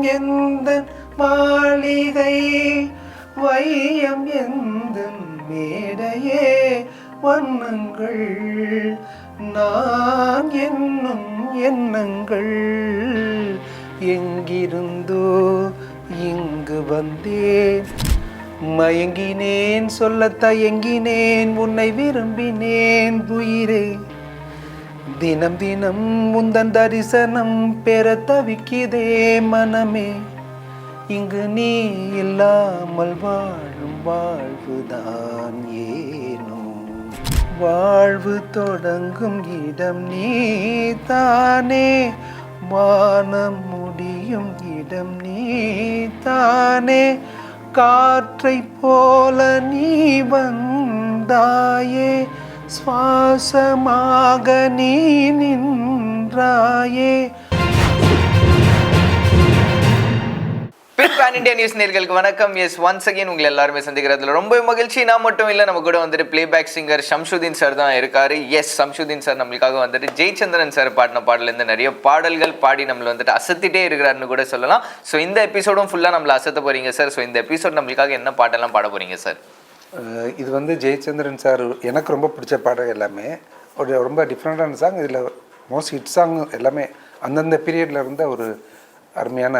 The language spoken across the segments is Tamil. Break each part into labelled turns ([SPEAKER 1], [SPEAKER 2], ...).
[SPEAKER 1] வையம் எந்த மாளிகை? வையம் எந்த மேடையே? வண்ணங்கள் நான் என்னும் எண்ணங்கள் எங்கிருந்தோ இங்கு வந்தேன். மயங்கினேன் சொல்லத் தயங்கினேன் உன்னை விரும்பினேன் உயிரே. தினம் தினம் முந்தன் தரிசனம் பெற தவிக்கிதே மனமே. இங்கு நீ இல்லாமல் வாழும் வாழ்வுதான் ஏனோ. வாழ்வு தொடங்கும் இடம் நீ தானே வானம் முடியும் இடம் நீ தானே காற்றை போல நீ வந்தாயே. சுவாசமாக நீ நின்றாயே.
[SPEAKER 2] பிக் பேன் நியூஸ் நேர்களுக்கு வணக்கம். எஸ் ஒன்ஸ் அகைன் உங்களை எல்லாருமே சந்திக்கிறதுல ரொம்ப மகிழ்ச்சி. நான் மட்டும் இல்லை நம்ம கூட வந்துட்டு பிளேபேக் சிங்கர் ஷம்ஷுதீன் சார் தான் இருக்காரு. எஸ் ஷம்ஷுதீன் சார் நம்மளுக்காக வந்துட்டு ஜெயச்சந்திரன் சார் பாடின பாடலேருந்து நிறைய பாடல்கள் பாடி நம்மளை வந்துட்டு அசத்திட்டே இருக்கிறாருன்னு கூட சொல்லலாம். ஸோ இந்த எபிசோடும் ஃபுல்லாக நம்மளை அசத்த போறீங்க சார் ஸோ இந்த எபிசோட் நம்மளுக்காக என்ன பாட்டெல்லாம் பாட போறீங்க சார்
[SPEAKER 1] இது வந்து ஜெயச்சந்திரன் சார் எனக்கு ரொம்ப பிடிச்ச பாடம் எல்லாமே. ஒரு ரொம்ப டிஃப்ரெண்ட்டான சாங் இதில் மோஸ்ட் ஹிட் சாங் எல்லாமே அந்தந்த பீரியடில் இருந்த ஒரு அருமையான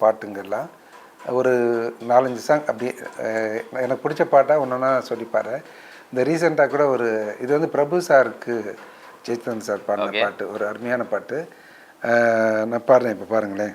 [SPEAKER 1] பாட்டுங்கெல்லாம் ஒரு நாலஞ்சு சாங் அப்படி எனக்கு பிடிச்ச பாட்டாக ஒன்று ஒன்றா சொல்லிப்பாரு இந்த ரீசெண்டாக கூட ஒரு இது வந்து பிரபு சாருக்கு ஜெயச்சந்திரன் சார் பாடின. பாட்டு ஒரு அருமையான பாட்டு. நான் பாடுறேன் இப்போ பாருங்களேன்.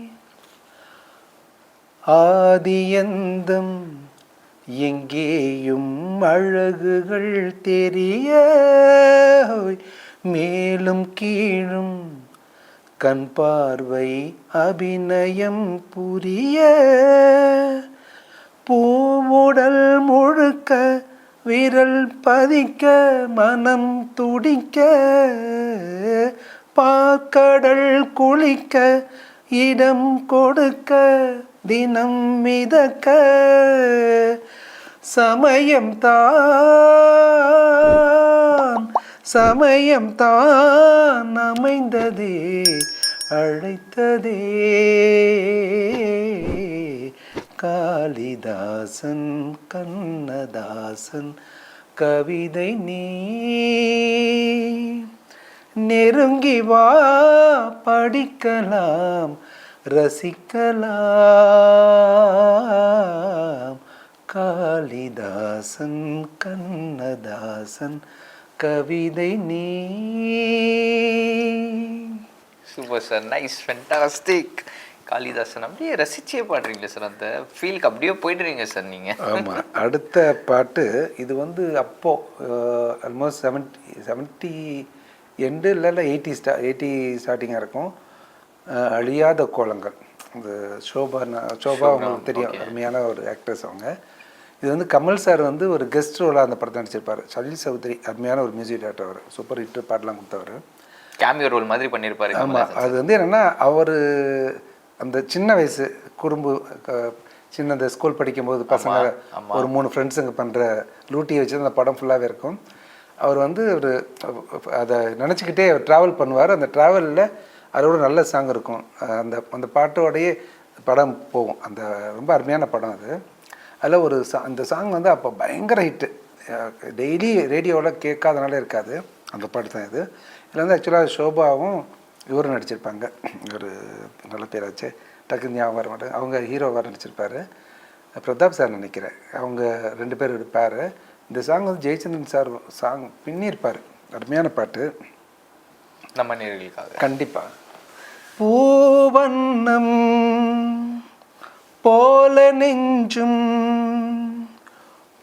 [SPEAKER 1] ஆதியந்தம் எங்கேயும் அழகுகள் தெரிய மேலும் கீழும் கண் பார்வை அபிநயம் புரிய. பூவுடல் முழுக்க விரல் பதிக்க மனம் துடிக்க. பாக்கடல் குளிக்க இடம் கொடுக்க தினம் மிதக்க சமயம் தான். சமயம் தான் அமைந்ததே அழைத்ததே. காளிதாசன் கண்ணதாசன் கவிதை நீ. நெருங்கி வா படிக்கலாம். ரசிக்கலாம். காளிதாசன் கண்ணதாசன் கவிதை நீ.
[SPEAKER 2] Super sir nice fantastic Kalidasan அப்படியே ரசிச்சே பாடுறீங்களே சார் அந்த ஃபீலுக்கு அப்படியே போயிடுறீங்க சார் நீங்கள்
[SPEAKER 1] ஆமாம் அடுத்த பாட்டு இது வந்து அப்போ ஆல்மோஸ்ட் செவன்ட்டி செவன்ட்டி எண்டு இல்லை இல்லை எயிட்டி ஸ்டா எயிட்டி ஸ்டார்டிங்காக இருக்கும். அழியாத கோலங்கள். இந்த சோபா சோபா உங்களுக்கு தெரியும். அருமையான ஒரு ஆக்ட்ரஸ் அவங்க. இது வந்து கமல் சார் வந்து ஒரு கெஸ்ட் ரோலாக அந்த படத்தை நடிச்சிருப்பார். சலில் சௌத்ரி அருமையான ஒரு மியூசிக் டேரக்டர் அவர். சூப்பர் ஹிட் பாட்டெலாம் கொடுத்தவர்.
[SPEAKER 2] கேமியோ ரோல் மாதிரி பண்ணியிருப்பாரு
[SPEAKER 1] ஆமாம் அது வந்து என்னென்னா அவர் அந்த சின்ன வயசு குறும்பு சின்ன இந்த ஸ்கூல் படிக்கும்போது பசங்க ஒரு மூணு ஃப்ரெண்ட்ஸுங்க பண்ணுற லூட்டியை வச்சு அந்த படம் ஃபுல்லாகவே இருக்கும். அவர் வந்து ஒரு அதை நினச்சிக்கிட்டே ட்ராவல் பண்ணுவார். அந்த ட்ராவலில் அதோட நல்ல சாங் இருக்கும். அந்த அந்த பாட்டோடையே படம் போகும். அந்த ரொம்ப அருமையான படம் அது. அதில் ஒரு சா அந்த சாங் வந்து அப்போ பயங்கர ஹிட்டு டெய்லி ரேடியோவில் கேட்காதனால இருக்காது. அந்த பாட்டு தான் இது. இதில் வந்து ஆக்சுவலாக ஷோபாவும் இவரும் நடிச்சிருப்பாங்க. ஒரு நல்ல பேராச்சு டக்குன்னு ஞாபகம் வர மாட்டேன் அவங்க ஹீரோவாக நடிச்சிருப்பார். பிரதாப் சார் நினைக்கிறேன். அவங்க ரெண்டு பேர் எடுப்பார் இந்த சாங் வந்து ஜெயச்சந்திரன் சார் சாங் பின்னியிருப்பார். அருமையான பாட்டு.
[SPEAKER 2] நம்ம நேர்களுக்காக.
[SPEAKER 1] கண்டிப்பா. பூவண்ணம் போல நெஞ்சும்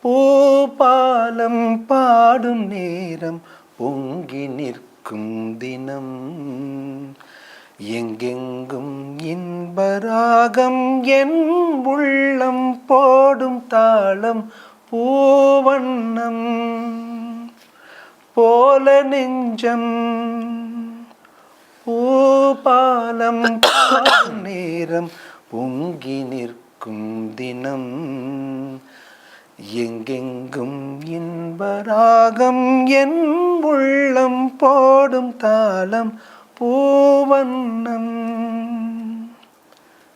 [SPEAKER 1] பூபாலம் பாடும் நேரம் பொங்கி நிற்கும் தினம். எங்கெங்கும் இன்பராகம் என் உள்ளம் போடும் தாளம் பூவண்ணம் போல நெஞ்சம் பூபாலம் நேரம் பொங்கி நிற்கும் தினம். எங்கெங்கும் இன்பராகம் என் உள்ளம் போடும் தாளம் பூவண்ணம்.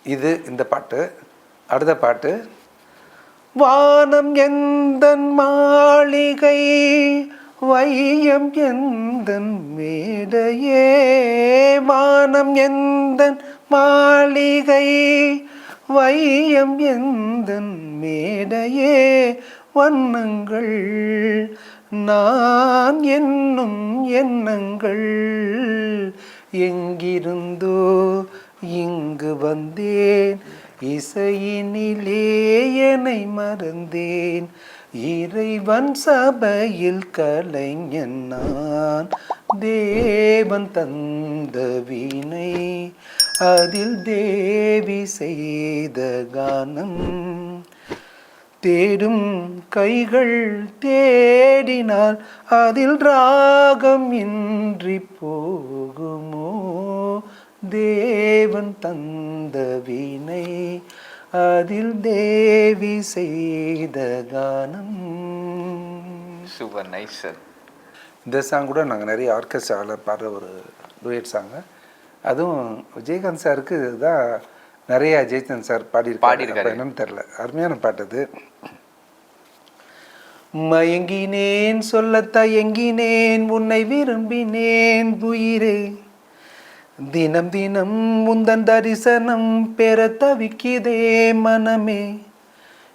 [SPEAKER 1] இது இந்த பாட்டு. அடுத்த பாட்டு. வானம் எந்த மாளிகை வையம் எந்த மேடையே. வானம் எந்த மாளிகை? வையம் எந்த மேடையே? வண்ணங்கள் நான் என்னும் எண்ணங்கள் எங்கிருந்தோ இங்கு வந்தேன். இசையினிலே என்னை மறந்தேன். இறைவன் சபையில் கலைஞன் நான். தேவன் தந்த வீணை அதில் தேவி செய்த கானம். தேடும் கைகள் தேடினால் அதில் ராகம் இன்றி போகுமோ? தேவன் தந்த வீணை அதில் தேவி செய்த கானம்.
[SPEAKER 2] சூப்பர் நைஸ் சார்
[SPEAKER 1] இந்த சாங் கூட நாங்கள் நிறைய ஆர்கெஸ்ட்ராவில் பாடுற ஒரு டூயட் சாங்கு அதுவும் விஜயகாந்த் சாருக்கு தான் நிறைய ஜெயச்சந்த் சார் பாடியிருக்காரு.
[SPEAKER 2] பாடியிருக்காரு.
[SPEAKER 1] என்னன்னு தெரில அருமையான பாட்டு அது. மயங்கினேன் சொல்ல தயங்கினேன் உன்னை விரும்பினேன் உயிரே. தினம் தினம் முந்தன் தரிசனம் பெற தவிக்குதே மனமே.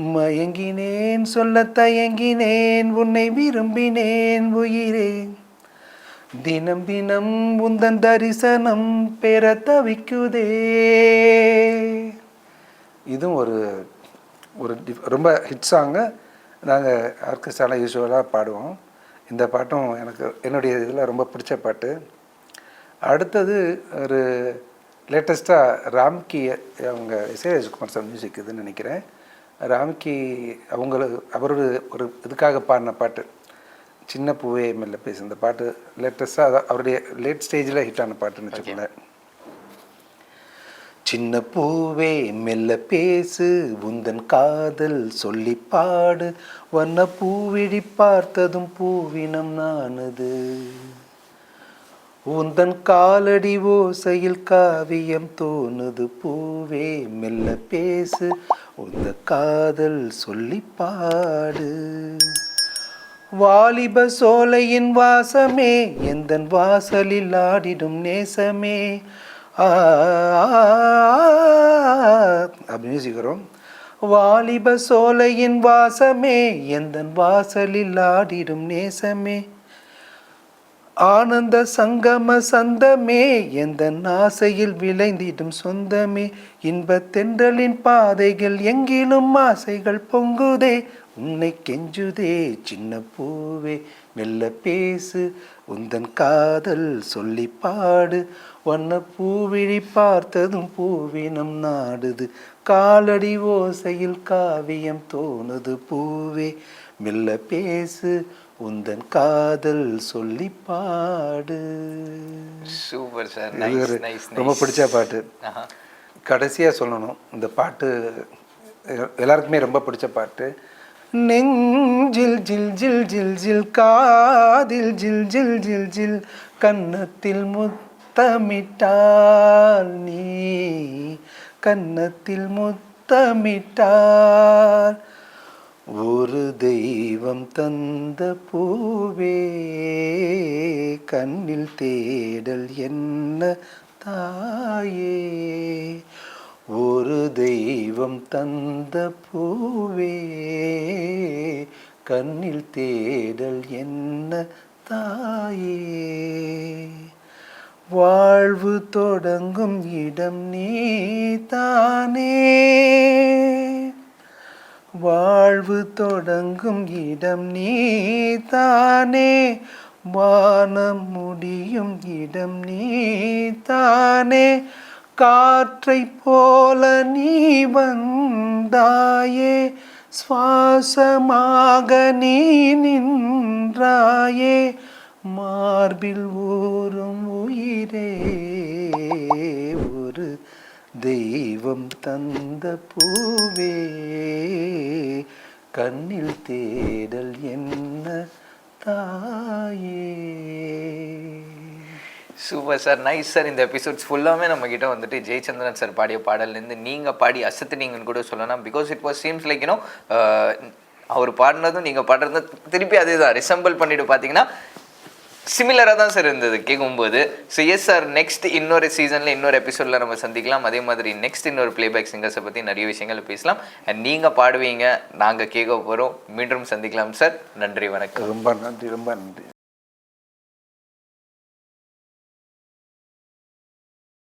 [SPEAKER 1] மயங்கினேன் சொல்ல தயங்கினேன் உன்னை விரும்பினேன் உயிரே. தினம் தினம் உந்தன் தரிசனம் பெற தவிக்குதே. இதுவும் ஒரு ஒரு டிஃப்- ரொம்ப ஹிட் சாங்கு நாங்கள் ஆர்கெஸ்ட்ராலாம் யூஸ்வலாக பாடுவோம். இந்த பாட்டும் எனக்கு என்னுடைய இதில் ரொம்ப பிடிச்ச பாட்டு. அடுத்தது ஒரு லேட்டஸ்ட்டாக ராம்கி அவங்க இசைராஜ்குமார் சார் மியூசிக் இதுன்னு நினைக்கிறேன். ராம்கி அவங்களுக்கு அவரோட ஒரு இதுக்காக பாடின பாட்டு சின்ன பூவே மெல்ல பேசு இந்த பாட்டு லேட்டஸ்ட்டாக அவருடைய லேட் ஸ்டேஜில் ஹிட் ஆன பாட்டுன்னு வச்சுக்கோங்களேன். சின்ன பூவே மெல்ல பேசு உந்தன் காதல் சொல்லி பாடு வண்ண பூவிழி பார்த்ததும் பூவினம் நானது உந்தன் காலடி ஓசையில் காவியம் தோணுது. பூவே மெல்ல பேசு உந்த காதல் சொல்லி பாடு. வாலிப சோலையின் வாசமே எந்தன் வாசலில் ஆடிடும் நேசமே. ஆ, வாலிப சோலையின் வாசமே எந்தன் வாசலில் ஆடிடும் நேசமே. ஆனந்த சங்கம சந்தமே எந்த ஆசையில் விளைந்திடும் சொந்தமே. இன்பத் தென்றலின் பாதைகள் எங்கிலும் ஆசைகள் பொங்குதே. உன்னை கெஞ்சுதே சின்ன பூவே மெல்ல பேசு உந்தன் காதல் சொல்லி பாடு. வண்ண பூவிழி பார்த்ததும் பூவினம் நாடுது. காலடி ஓசையில் காவியம் தோணுது பூவே. மெல்ல பேசு உந்தன் காதல் சொல்லி பாடு.
[SPEAKER 2] சூப்பர் சார்
[SPEAKER 1] இது ரொம்ப பிடிச்ச பாட்டு. கடைசியாக சொல்லணும் இந்த பாட்டு எல்லாருக்குமே ரொம்ப பிடிச்ச பாட்டு. நெஞ்சில் ஜில் ஜில் ஜில் ஜில் காதில் ஜில் ஜில் ஜில் ஜில் கன்னத்தில் முத்தமிட்டால் நீ கன்னத்தில் முத்தமிட்டால் ஒரு தெய்வம் தந்த பூவே கண்ணில் தேடல் என்ன தாயே? ஒரு தெய்வம் தந்த பூவே கண்ணில் தேடல் என்ன தாயே? வாழ்வு தொடங்கும் இடம் நீ தானே. வாழ்வு தொடங்கும் இடம் நீதானே. வானம் முடியும் இடம் நீதானே. காற்றை போல நீ வந்தாயே. சுவாசமாக நீ நின்றாயே. மார்பில் ஊறும் உயிரே. தெய்வம் தந்த பூவே கண்ணில் தேடல் என்ன தாயே?
[SPEAKER 2] Super sir nice sir. இந்த எபிசோட்ஸ் ஃபுல்லாமே நம்ம கிட்ட வந்துட்டு ஜெயச்சந்திரன் சார் பாடிய பாடல்லேருந்து நீங்கள் பாடி அசத்துனீங்கன்னு கூட சொல்லலாம். Because it was seems like you know அவர் பாடினதும் நீங்கள் பாடுறதும் திருப்பி அதே தான் ரிசம்பிள் பண்ணிட்டு பார்த்தீங்கன்னா சிமிலராக தான் சார் இருந்தது. கேட்கும்போது ஸோ எஸ் சார் நெக்ஸ்ட் இன்னொரு சீசனில் இன்னொரு எபிசோடில் நம்ம சந்திக்கலாம். அதே மாதிரி நெக்ஸ்ட் இன்னொரு பிளேபேக் சிங்கர்ஸை பற்றி நிறைய விஷயங்கள் பேசலாம். அண்ட் நீங்கள் பாடுவீங்க நாங்கள் கேட்க போகிறோம் மீண்டும் சந்திக்கலாம் சார் நன்றி வணக்கம்.
[SPEAKER 1] ரொம்ப நன்றி ரொம்ப நன்றி.